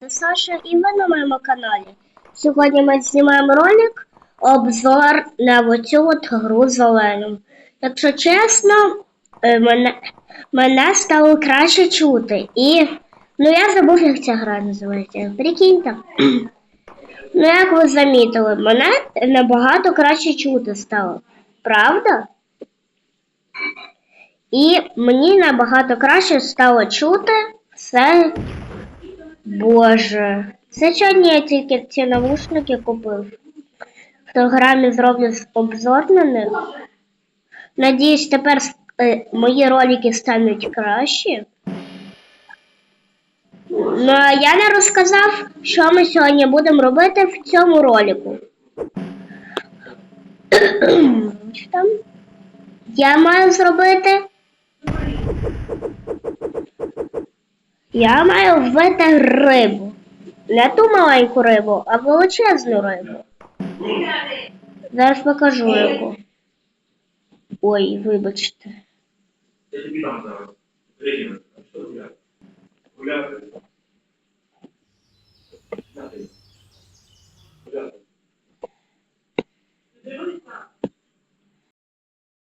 Це Саша і ви на моєму каналі. Сьогодні ми знімаємо ролик обзор на оцю от гру зелену. Якщо чесно, е, мене, мене стало краще чути. І ну я забув, як ця гра називається. Прикиньте. Ну, як ви замітили, мене набагато краще чути стало. Правда? І мені набагато краще стало чути все Боже, це сьогодні я тільки ці навушники купив. В телеграмі зроблю обзор на них. Надіюсь, тепер е, мої ролики стануть кращі. Ну, а я не розказав, що ми сьогодні будемо робити в цьому ролику. Я маю зробити. Я маю вбити рибу. Не ту маленьку рибу, а величезну рибу. Зараз покажу яку. Ой, вибачте. Я тобі дам зараз. Гуляти.